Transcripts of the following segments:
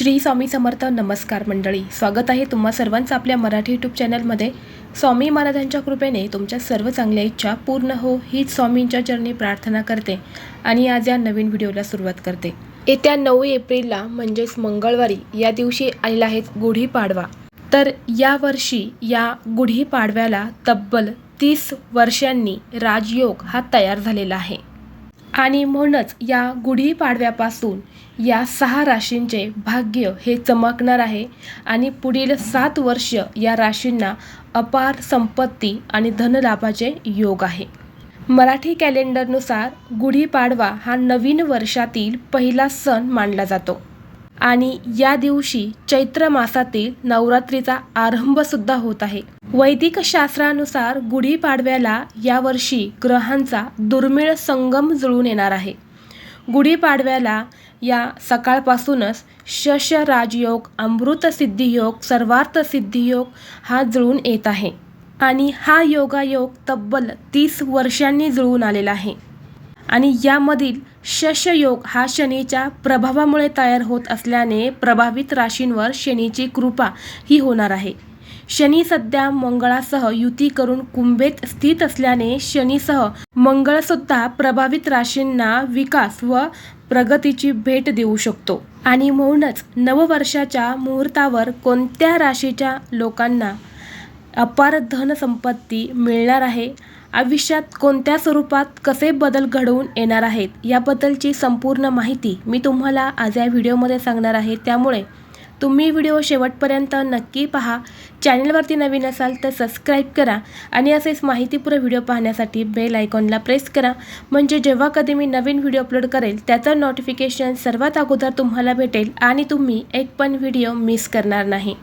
श्री स्वामी समर्थ नमस्कार मंडळी. स्वागत आहे तुम्हा सर्वांचं आपल्या मराठी यूट्यूब चॅनलमध्ये. स्वामी महाराजांच्या कृपेने तुमच्या सर्व चांगल्या इच्छा पूर्ण हो हीच स्वामींच्या चरणी प्रार्थना करते आणि आज या नवीन व्हिडिओला सुरुवात करते. येत्या नऊ एप्रिलला म्हणजेच मंगळवारी या दिवशी आलेला आहे गुढीपाडवा तर यावर्षी या गुढीपाडव्याला तब्बल तीस वर्षांनी राजयोग हा तयार झालेला आहे. आणि म्हणूनच या गुढीपाडव्यापासून या सहा राशींचे भाग्य हे चमकणार आहे. आणि पुढील सात वर्ष या राशींना अपार संपत्ती आणि धनलाभाचे योग आहे. मराठी कॅलेंडरनुसार गुढीपाडवा हा नवीन वर्षातील पहिला सण मानला जातो. आणि या दिवशी चैत्र मासातील नवरात्रीचा आरंभसुद्धा होत आहे. वैदिक शास्त्रानुसार गुढीपाडव्याला यावर्षी ग्रहांचा दुर्मिळ संगम जुळून येणार आहे. गुढीपाडव्याला या सकाळपासूनच शश राजयोग अमृत सिद्धियोग सर्वार्थ हा जुळून येत आहे आणि हा योगायोग तब्बल तीस वर्षांनी जुळून आलेला आहे. आणि यामधील शशयोग हा शनीच्या प्रभावामुळे तयार होत असल्याने प्रभावित राशींवर शनीची कृपा ही होणार आहे. शनी सध्या मंगळासह युती करून कुंभेत स्थित असल्याने शनीसह मंगळसुद्धा प्रभावित राशींना विकास व प्रगतीची भेट देऊ शकतो. आणि म्हणूनच नववर्षाच्या मुहूर्तावर कोणत्या राशीच्या लोकांना अपार धनसंपत्ती मिळणार आहे? आयुष्यात कोणत्या स्वरूपात कसे बदल घडवून येणार आहेत? याबद्दलची संपूर्ण माहिती मी तुम्हाला आज या व्हिडिओमध्ये सांगणार आहे. त्यामुळे तुम्ही व्हिडिओ शेवटपर्यंत नक्की पहा. चॅनलवरती नवीन असाल तर सबस्क्राईब करा आणि असेच माहितीपूर्ण व्हिडिओ पाहण्यासाठी बेल आयकॉनला प्रेस करा. म्हणजे जेव्हा कधी मी नवीन व्हिडिओ अपलोड करेल त्याचं नोटिफिकेशन सर्वात अगोदर तुम्हाला भेटेल आणि तुम्ही एक पण व्हिडिओ मिस करणार नाही.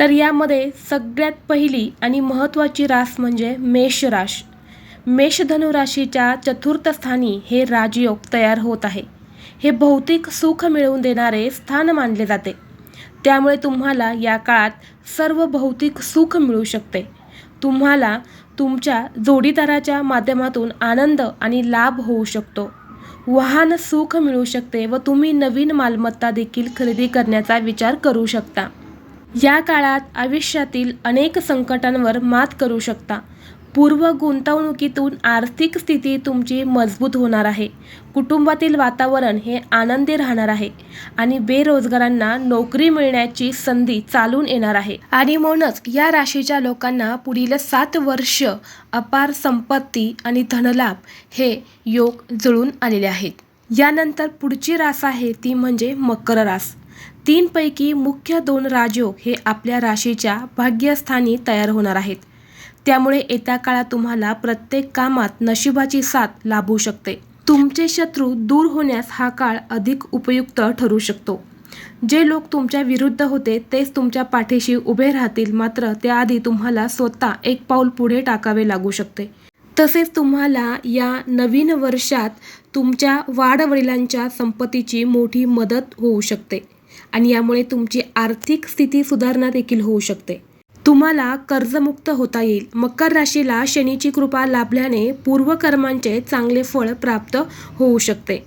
तर यामध्ये सगळ्यात पहिली आणि महत्त्वाची रास म्हणजे मेष राश. मेषधनु राशीच्या चतुर्थ स्थानी हे राजयोग तयार होत आहे. हे भौतिक सुख मिळवून देणारे स्थान मानले जाते. त्यामुळे तुम्हाला या काळात सर्व भौतिक सुख मिळू शकते. तुम्हाला तुमच्या जोडीदाराच्या माध्यमातून आनंद आणि लाभ होऊ शकतो. वाहन सुख मिळू शकते व तुम्ही नवीन मालमत्ता देखील खरेदी करण्याचा विचार करू शकता. या काळात आयुष्यातील अनेक संकटांवर मात करू शकता. पूर्व गुंतवणुकीतून आर्थिक स्थिती तुमची मजबूत होणार आहे. कुटुंबातील वातावरण हे आनंदी राहणार आहे आणि बेरोजगारांना नोकरी मिळण्याची संधी चालून येणार आहे. आणि म्हणूनच या राशीच्या लोकांना पुढील सात वर्ष अपार संपत्ती आणि धनलाभ हे योग जुळून आलेले आहेत. यानंतर पुढची रास आहे ती म्हणजे मकर रास. तीनपैकी मुख्य दोन राजयोग हे आपल्या राशीच्या भाग्यस्थानी तयार होणार आहेत. त्यामुळे येत्या काळात तुम्हाला प्रत्येक कामात नशिबाची साथ लाभू शकते. तुमचे शत्रू दूर होण्यास हा काळ अधिक उपयुक्त ठरू शकतो. जे लोक तुमच्या विरुद्ध होते तेच तुमच्या पाठीशी उभे राहतील. मात्र त्याआधी तुम्हाला स्वतः एक पाऊल पुढे टाकावे लागू शकते. तसेच तुम्हाला या नवीन वर्षात तुमच्या वाडवडिलांच्या संपत्तीची मोठी मदत होऊ शकते. आणि यामुळे तुमची आर्थिक स्थिती सुधारणा देखील होऊ शकते. तुम्हाला कर्जमुक्त होता येईल. मकर राशीला शनीची कृपा लाभल्याने पूर्वकर्मांचे चांगले फळ प्राप्त होऊ शकते.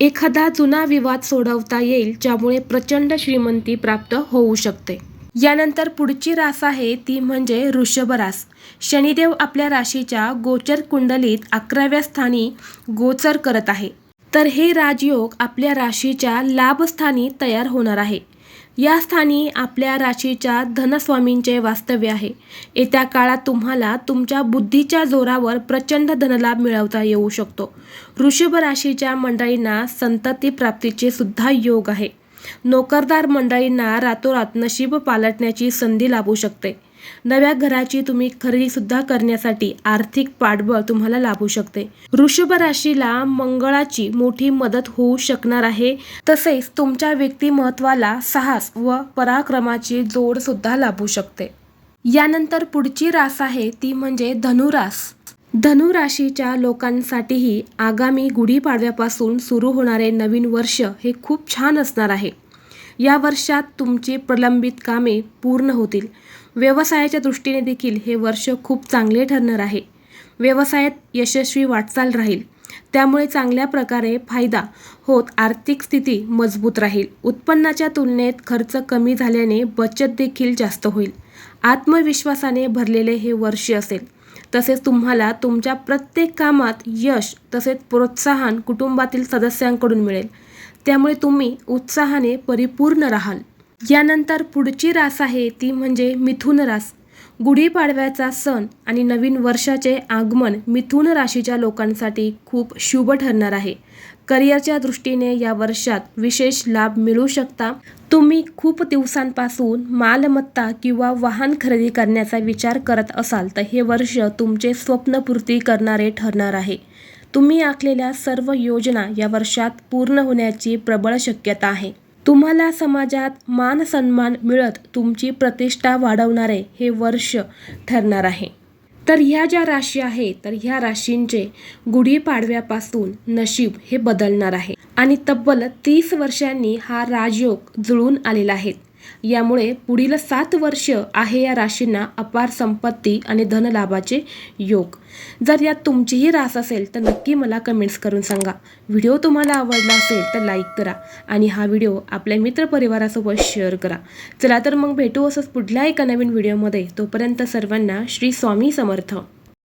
एखादा जुना विवाद सोडवता येईल ज्यामुळे प्रचंड श्रीमंती प्राप्त होऊ शकते. यानंतर पुढची रास आहे ती म्हणजे वृषभ रास. शनिदेव आपल्या राशीच्या गोचर कुंडलीत अकराव्या स्थानी गोचर करत आहे. तर हे राजयोग आपल्या राशीच्या लाभस्थानी तयार होणार आहे. या स्थानी आपल्या राशीच्या धनस्वामींचे वास्तव्य आहे. येत्या काळात तुम्हाला तुमच्या बुद्धीच्या जोरावर प्रचंड धनलाभ मिळवता येऊ शकतो. वृषभ राशीच्या मंडळींना संतती प्राप्तीचे सुद्धा योग आहे. नोकरदार मंडळींना रातोरात नशीब पालटण्याची संधी लाभू शकते. नव्या घराची तुम्ही खरेदीसुद्धा करण्यासाठी आर्थिक पाठबळ तुम्हाला लाभू शकते. वृषभ राशीला मंगळाची मोठी मदत होऊ शकणार आहे. तसेच तुमच्या व्यक्तिमत्वाला साहस व पराक्रमाची जोड सुद्धा लाभू शकते. यानंतर पुढची रास आहे ती म्हणजे धनुरास. धनुराशीच्या लोकांसाठीही आगामी गुढीपाडव्यापासून सुरू होणारे नवीन वर्ष हे खूप छान असणार आहे. या वर्षात तुमची प्रलंबित कामे पूर्ण होतील. व्यवसायाच्या दृष्टीने देखील हे वर्ष खूप चांगले ठरणार आहे. व्यवसायात यशस्वी वाटचाल राहील. त्यामुळे चांगल्या प्रकारे फायदा होत आर्थिक स्थिती मजबूत राहील. उत्पन्नाच्या तुलनेत खर्च कमी झाल्याने बचत देखील जास्त होईल. आत्मविश्वासाने भरलेले हे वर्ष असेल. तसेच तुम्हाला तुमच्या प्रत्येक कामात यश तसेच प्रोत्साहन कुटुंबातील सदस्यांकडून मिळेल. त्यामुळे तुम्ही उत्साहाने परिपूर्ण राहाल. यानंतर पुढची रास आहे ती म्हणजे मिथुन रास. गुढीपाडव्याचा सण आणि नवीन वर्षाचे आगमन मिथुन राशीच्या लोकांसाठी खूप शुभ ठरणार आहे. करिअरच्या दृष्टीने या वर्षात विशेष लाभ मिळू शकता. तुम्ही खूप दिवसांपासून मालमत्ता किंवा वाहन खरेदी करण्याचा विचार करत असाल तर हे वर्ष तुमचे स्वप्नपूर्ती करणारे ठरणार आहे. तुम्ही आखलेल्या सर्व योजना या वर्षात पूर्ण होण्याची प्रबळ शक्यता आहे. तुम्हाला समाजात मान सन्मान मिळत तुमची प्रतिष्ठा वाढवणारे हे वर्ष ठरणार आहे. तर ह्या ज्या राशी आहे तर ह्या राशींचे गुढीपाडव्यापासून नशीब हे बदलणार आहे. आणि तब्बल तीस वर्षांनी हा राजयोग जुळून आलेला आहे. यामुळे पुढील सात वर्ष आहे या राशींना अपार संपत्ती आणि धनलाभाचे योग. जर यात तुमचीही रास असेल तर नक्की मला कमेंट्स करून सांगा. व्हिडिओ तुम्हाला आवडला असेल तर लाईक करा आणि हा व्हिडिओ आपल्या मित्रपरिवारासोबत शेअर करा. चला तर मग भेटू असंच पुढल्या एका नवीन व्हिडिओमध्ये. तोपर्यंत सर्वांना श्री स्वामी समर्थ.